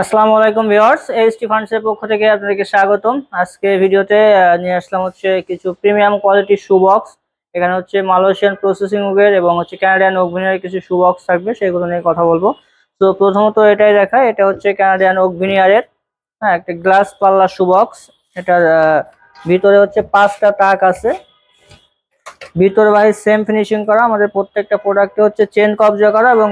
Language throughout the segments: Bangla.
আসসালামু আলাইকুম ভিউয়ার্স এইচটি ফান্ডসের পক্ষ থেকে আপনাদেরকে স্বাগতম। আজকে ভিডিওতে নিয়ে আসলাম হচ্ছে কিছু প্রিমিয়াম কোয়ালিটি শু বক্স এখানে হচ্ছে মালয়েশিয়ান প্রসেসিং উগের এবং হচ্ছে ক্যানাডিয়ান ওকভিনের কিছু শু বক্স থাকবে, সেগুলো নিয়ে কথা বলব। তো প্রথমত এটাই দেখা, এটা হচ্ছে ক্যানাডিয়ান ওকভিনিয়ারের হ্যাঁ একটা গ্লাস পাল্লা শু বক্স এটার ভিতরে হচ্ছে পাঁচটা তাক আছে। ভিতরে বাইরে সেম ফিনিশিং করা, আমাদের প্রত্যেকটা প্রোডাক্টে হচ্ছে চেন কবজা করা এবং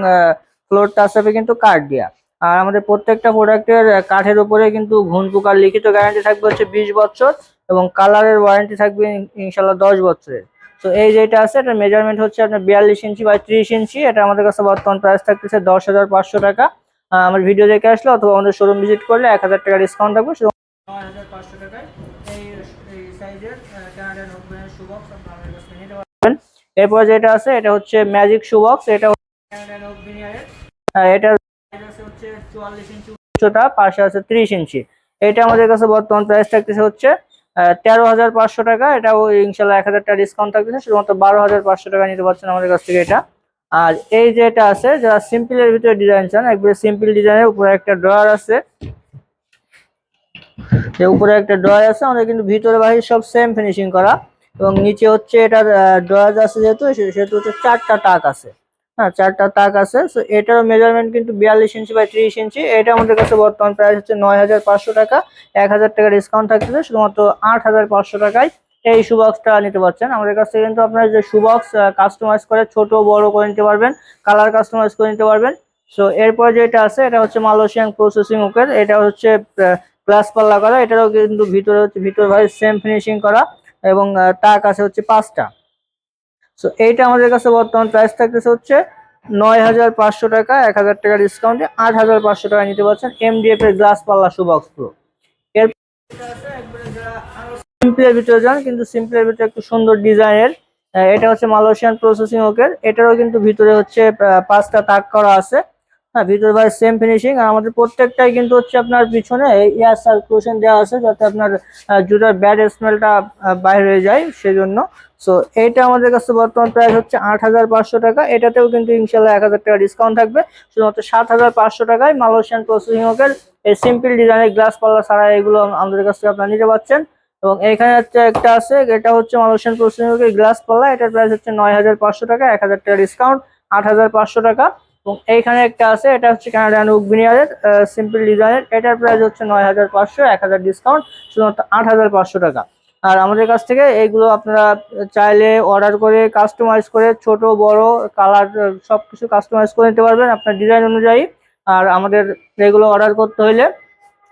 ফ্লোর টাচ হবে কিন্তু কাঠ দেওয়া আর আমাদের প্রত্যেকটা প্রোডাক্টের কাঠের উপরে কিন্তু ঘুন পোকার লিখিত গ্যারান্টি থাকবে হচ্ছে বিশ বছর এবং কালারের ওয়ারেন্টি থাকবে ইনশাল্লাহ দশ বছরের। তো এই যেটা আছে এটা মেজারমেন্ট হচ্ছে আপনার বিয়াল্লিশ ইঞ্চি বাই ত্রিশ ইঞ্চি এটা আমাদের কাছে বর্তমান প্রাইস থাকতেছে দশ হাজার পাঁচশো টাকা। আমার ভিডিও দেখে আসলে অথবা আমাদের শোরুম ভিজিট করলে এক হাজার টাকা ডিসকাউন্ট থাকবে শুধু নয় হাজার পাঁচশো টাকায় এই সাইজের আপনারা কাছ নিতে পারবেন। এরপর যেটা আছে এটা হচ্ছে ম্যাজিক শু বক্স এটা ওপেনিয়ারের এটা পাশে আছে ত্রিশ ইঞ্চি। এটা আমাদের কাছে বর্তমান প্রাইস হচ্ছে তেরো হাজার পাঁচশো টাকা। এটাও এক হাজার টাকা ডিসকাউন্ট শুধুমাত্র বারো হাজার পাঁচশো টাকা নিতে আমাদের কাছ থেকে এটা। আর এই যে এটা আছে ভিতরে ডিজাইন চান সিম্পল উপরে একটা ড্রয়ার আছে। উপরে একটা ড্রয়ার আছে, আমাদের কিন্তু ভিতরে বাহির সব সেম ফিনিশিং করা। এবং নিচে হচ্ছে এটার ড্রয়ার আছে যেহেতু সেহেতু হচ্ছে চারটা টাক আছে। হ্যাঁ চারটা তাক আছে। সো এটারও মেজারমেন্ট কিন্তু বিয়াল্লিশ ইঞ্চি বাই ত্রিশ ইঞ্চি এটা আমাদের কাছে বর্তমান প্রাইস হচ্ছে নয় হাজার পাঁচশো টাকা। এক হাজার টাকা ডিসকাউন্ট থাকতেছে, শুধুমাত্র আট হাজার পাঁচশো টাকায় এই শুবক্সটা নিতে পারছেন। আমাদের কাছ থেকে কিন্তু আপনার যে শুবক্স কাস্টমাইজ করে ছোট, বড় করে নিতে পারবেন কালার কাস্টমাইজ করে নিতে পারবেন। সো এরপর যেটা আছে, এটা হচ্ছে মালয়েশিয়ান প্রসেসিং ওকের এটা হচ্ছে গ্লাস পাল্লা করা। এটারও কিন্তু ভিতরে হচ্ছে, ভিতরে ভাই সেম ফিনিশিং করা এবং তাক আছে হচ্ছে পাঁচটা। সো এইটা আমাদের কাছে বর্তমান প্রাইস থাকতেছে হচ্ছে নয় হাজার পাঁচশো টাকা, এক হাজার টাকা ডিসকাউন্টে আট হাজার পাঁচশো টাকা নিতে পারছেন এমডিএফ এর গ্লাস পাল্লা সুবক্স প্রো সিম্পলের ভিতরে যান, কিন্তু সিম্পলের ভিতরে একটু সুন্দর ডিজাইনের এটা হচ্ছে মালয়েশিয়ান প্রসেসিং ওকের এটারও কিন্তু ভিতরে হচ্ছে পাঁচটা তাক করা আছে। হ্যাঁ ভিতর ভাই সেম ফিনিশিং আর আমাদের প্রত্যেকটাই কিন্তু হচ্ছে আপনার পিছনে এয়ার সার্কুলেশন দেওয়া আছে যাতে আপনার জুতার ব্যাড স্মেলটা বাইরে হয়ে যায় সেজন্য। সো এইটা আমাদের কাছে বর্তমান প্রাইস হচ্ছে আট হাজার পাঁচশো টাকা। এটাতেও কিন্তু ইনশাল্লাহ এক হাজার টাকা ডিসকাউন্ট থাকবে। শুধুমাত্র সাত হাজার পাঁচশো টাকায় মালয়েশিয়ান প্রসেসিং এই সিম্পল ডিজাইনের গ্লাস পাল্লা ছাড়া এগুলো আমাদের কাছ থেকে আপনারা নিতে পারছেন এবং এখানে হচ্ছে একটা আছে, এটা হচ্ছে মালয়েশিয়ান প্রসেসিং গ্লাস পাল্লা এটার প্রাইস হচ্ছে নয় হাজার পাঁচশো টাকা, এক হাজার টাকা ডিসকাউন্ট আট হাজার পাঁচশো টাকা। এবং এইখানে একটা আছে, এটা হচ্ছে কানাডিয়ান উকবিনিয়ারের সিম্পল ডিজাইনের এটার প্রাইস হচ্ছে নয় হাজার পাঁচশো, এক হাজার ডিসকাউন্ট শুধুমাত্র আট হাজার পাঁচশো টাকা। আর আমাদের কাছ থেকে এইগুলো আপনারা চাইলে অর্ডার করে কাস্টমাইজ করে, ছোট, বড় কালার সব কিছু কাস্টমাইজ করে নিতে পারবেন আপনার ডিজাইন অনুযায়ী। আর আমাদের এগুলো অর্ডার করতে হলে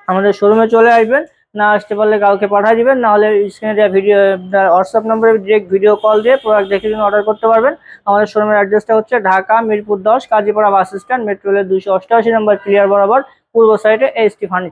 আমাদের শোরুমে চলে আসবেন। না আসতে পারলে কাউকে পাঠিয়ে দিবেন নাহলে স্ক্রিনে দেওয়া ভিডিও হোয়াটসঅ্যাপ নম্বরে ডিরেক্ট ভিডিও কল দিয়ে প্রোডাক্ট দেখে কিন্তু অর্ডার করতে পারবেন। আমাদের শোরুমের অ্যাড্রেসটা হচ্ছে ঢাকা, মিরপুর দশ, কাজীপাড়া বাস স্ট্যান্ড মেট্রো রেলের দুশো অষ্টআশি নম্বর ক্লিয়ার বরাবর, পূর্ব সাইডে এস টি ফার্নিচার